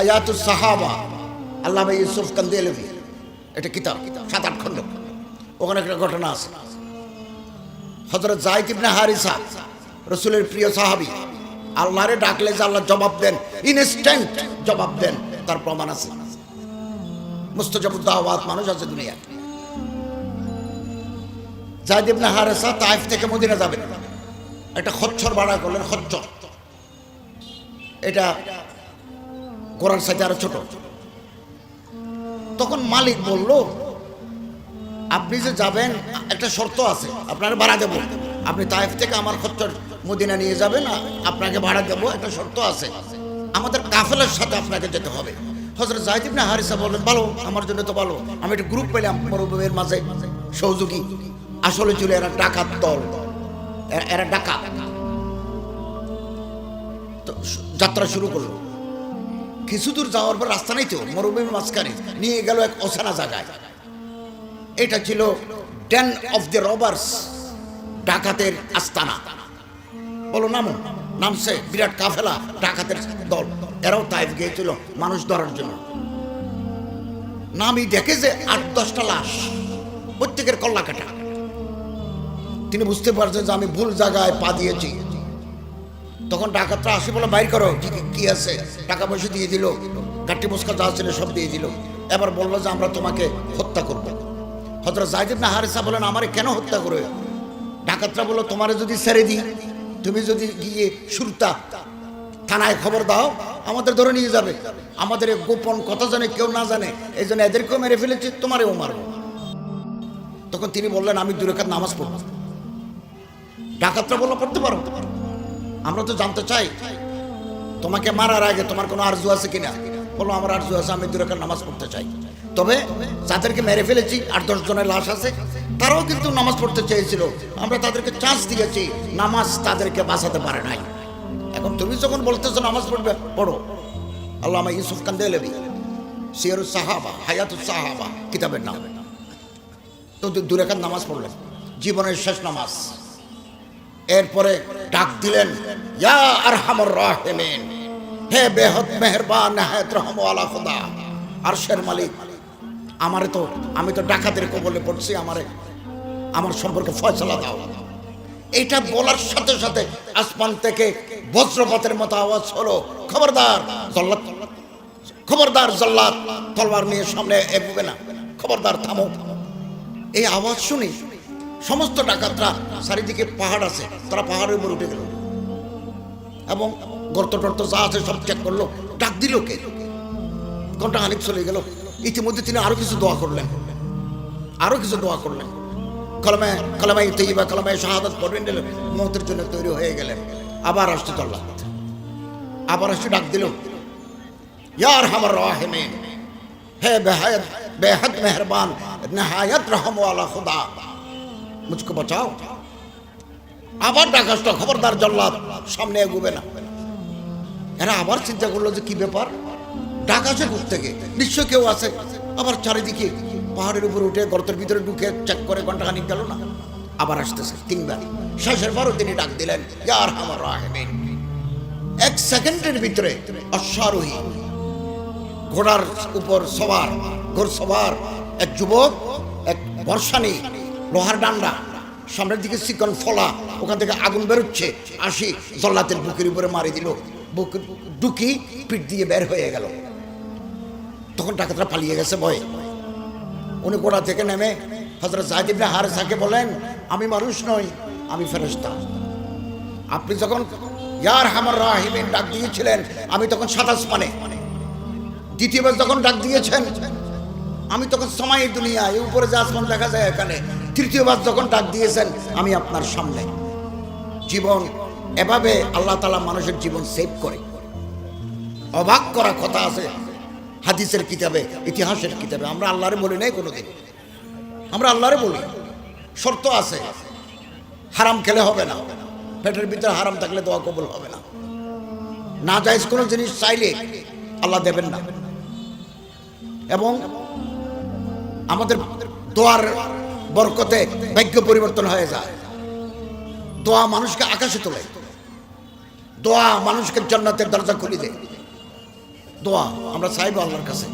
হায়াতুস সাহাবা। আল্লাহ ইউসুফ কান্দেলভি এটা কিতাব সাত আট খণ্ড। ওখানে একটা ঘটনা আছে। হজরত জাহিদ ইবনে হারিসা, রসুলের প্রিয় সাহাবি, আল্লাহরে ডাকলে যে আল্লাহ জবাব দেন ইনস্ট্যান্ট জবাব দেন, তার প্রমাণ আছে। মুস্তজাবুদ্দাওয়াত, মানুষ আছে দুনিয়া জাহিদ ইবনে হারিসা তাইফ থেকে মদিনা যাবেন। একটা খচ্চর ভাড়া করলেন, খচ্চর। এটা গোড়ার সাথে আরও ছোট। তখন মালিক বলল, আপনি যে যাবেন, একটা শর্ত আছে, আপনার ভাড়া দেবো। আপনি তাইফ থেকে আমার খচ্চর মদিনা নিয়ে যাবেন আপনাকে ভাড়া দেবো, একটা শর্ত আছে। আমাদের কাফেলার সাথে আপনাকে যেতে হবে। হজরত জাহিদ হারিসা বললেন, ভালো, আমার জন্য তো ভালো। আমি একটা গ্রুপ পেলাম, মরুভূমির মাঝে, সহযোগী। আসলে ছিল এরা ডাকাত দল। এরা- ডাকাত। যাত্রা শুরু করল। কিছু দূর যাওয়ার পর রাস্তা নেই তো, মরুভূমির মাঝখানে। নিয়ে গেল এক অচেনা জায়গায়। এটা ছিল ডেন অফ দ্য রবার্স ডাকাতের আস্তানা। বলো, নামো, নামছে বিরাট কাফেলা, ডাকাতের দল। এরাও তাইফ গিয়েছিল মানুষ ধরার জন্য। নামই দেখে যে আট, দশটা লাশ, প্রত্যেকের কল্লা কাটা তিনি বুঝতে পারছেন যে আমি ভুল জায়গায় পা দিয়েছি। তখন ডাকাতরা আসে, বলে, বাইর করো। কি আছে? টাকা পয়সা দিয়ে দিল কাটি মুস্কা যা ছিল সব দিয়ে দিল। এবার বলল যে, আমরা তোমাকে হত্যা করব। হজরত জাহিদ না হারেসা বলেন, আমারে কেন হত্যা করবে ডাকাতরা বলল, তোমারে যদি ছেড়ে দিই, তুমি যদি গিয়ে সুরতা থানায় খবর দাও, আমাদের ধরে নিয়ে যাবে। আমাদের গোপন কথা জানে, কেউ না জানে, এই জন্য এদেরকেও মেরে ফেলেছি, তোমারেও মারবো। তখন তিনি বললেন, আমি দুরেখাত নামাজ পড়ব। ডাকাতরা বলল, পড়তে পারো। আমরা তো জানতে চাই, তোমাকে মারার আগে তোমার কোনো আরজু আছে কিনা? বলো, আমার আরজু আছে, আমি দুরাকার নামাজ পড়তে চাই। তবে যাদেরকে মেরে ফেলেছি, আট দশ জনের লাশ আছে, তারাও কিন্তু নামাজ পড়তে চেয়েছিল। আমরা তাদেরকে চান্স দিয়েছি, নামাজ তাদেরকে বাঁচাতে পারে নাই। এখন তুমি যখন বলতেছো নামাজ পড়বে, পড়ো। আল্লাহ ইউসুফ কান্দে লেবি সিয়ারু সাহাবা হায়াতু সাহাবা, কিতাবের নাম। তো দুরেখার নামাজ পড়লেন, জীবনের শেষ নামাজ। এরপরে ডাক দিলেন, ইয়া আরহামুর রাহিমিন, হে বেহদ মেহেরবান, নেহায়ত রহমওয়ালা খোদা, আরশের মালিক, আমারে তো, আমি তো ডাকাতের কবলে পড়ছি, আমারে, আমার সম্পর্কে ফয়সলা দাও। এটা বলার সাথে সাথে আসমান থেকে বজ্রপাতের মতো আওয়াজ হলো, খবরদার জল্লাদ খবরদার জল্লাদ তলবার নিয়ে সামনে এগোবে না, খবরদার থামো। এই আওয়াজ শুনি সমস্ত ডাকাতরা চারিদিকে পাহাড় আছে, তারা পাহাড়ের উপরে উঠে গেল। এবং গর্ত টর্ত যা আছে সব চেক করল, ডাক দিল কে? ঘণ্টা হানিক চলে গেল। ইতিমধ্যে তিনি আরও কিছু দোয়া করলেন। আরও কিছু দোয়া করলেন। কলমে কলমে তৈবা কলমে শাহাদাত পড়বেন দিলেন মতের জন্য তৈরি হয়ে গেলেন। আবার আসতে চললাম আবার আসতে ডাক দিল। ইয়ার হামার রাহেমিন, হে বেহায়ত বেহাদ মেহরবান, নেহায়ত রহমওয়ালা খুদা। মুচকো বাঁচাও। আবার ডাকাসটা খবরদার জল্লাদ, সামনে এগোবে না। এরা আবার চিন্তা করল যে কি ব্যাপার? ডাকাছে ঘুর থেকে? নিশ্চয় কেউ আছে আবার চারিদিকে পাহাড়ের উপর উঠে গর্তের ভিতরে ঢুকে চেক করে ঘণ্টা ঘন্টাখানিক গেল না। আবার আসতেছে, তিনবার। শেষের বারও তিনি ডাক দিলেন যার আমার রাহেবেন এক সেকেন্ডের ভিতরে অশ্বারোহী, ঘোড়ার উপর সবার ঘোর সবার, এক যুবক, এক বর্ষানী লোহার ডান্ডা, সামনের দিকে চিকন ফলা, ওখান থেকে আগুন বেরোচ্ছে, আসি জল্লাতের বুকের উপরে মারি দিল, বুক ডুকি পিঠ দিয়ে বের হয়ে গেল। তখন ডাকাতরা পালিয়ে গেছে ভয়ে। উনি গোড়া থেকে নেমে হজরত জাহিদিবনে হারেসাকে বলেন, আমি মানুষ নই, আমি ফেরেস্তা আপনি যখন ইয়ার হামার রাহিমিন ডাক দিয়েছিলেন, আমি তখন সাতাশ মানে দ্বিতীয়বার যখন ডাক দিয়েছেন, আমি তখন সময় দুনিয়ায়, উপরে যে আসমান দেখা যায় এখানে তৃতীয়বার যখন ডাক দিয়েছেন, আমি আপনার সামনে। জীবন এভাবে আল্লাহ তালা মানুষের জীবন সেভ করে। অবাক করা কথা আছে হাদিসের কিতাবে, ইতিহাসের কিতাবে। আমরা আল্লাহরে বলি নাই কোনোদিন। আমরা আল্লাহরে বলি। শর্ত আছে, হারাম খেলে হবে না। পেটের ভিতরে হারাম থাকলে দোয়া কবল হবে না। না যাইজ কোনো জিনিস চাইলে আল্লাহ দেবেন না। এবং আমাদের দোয়ার বরকতে ভাগ্য পরিবর্তন হয়ে যায়। দোয়া মানুষকে আকাশে তোলে। দোয়া মানুষকে জান্নাতের দরজা খুলি দেয়। দোয়া আমরা চাইব আল্লাহর কাছে।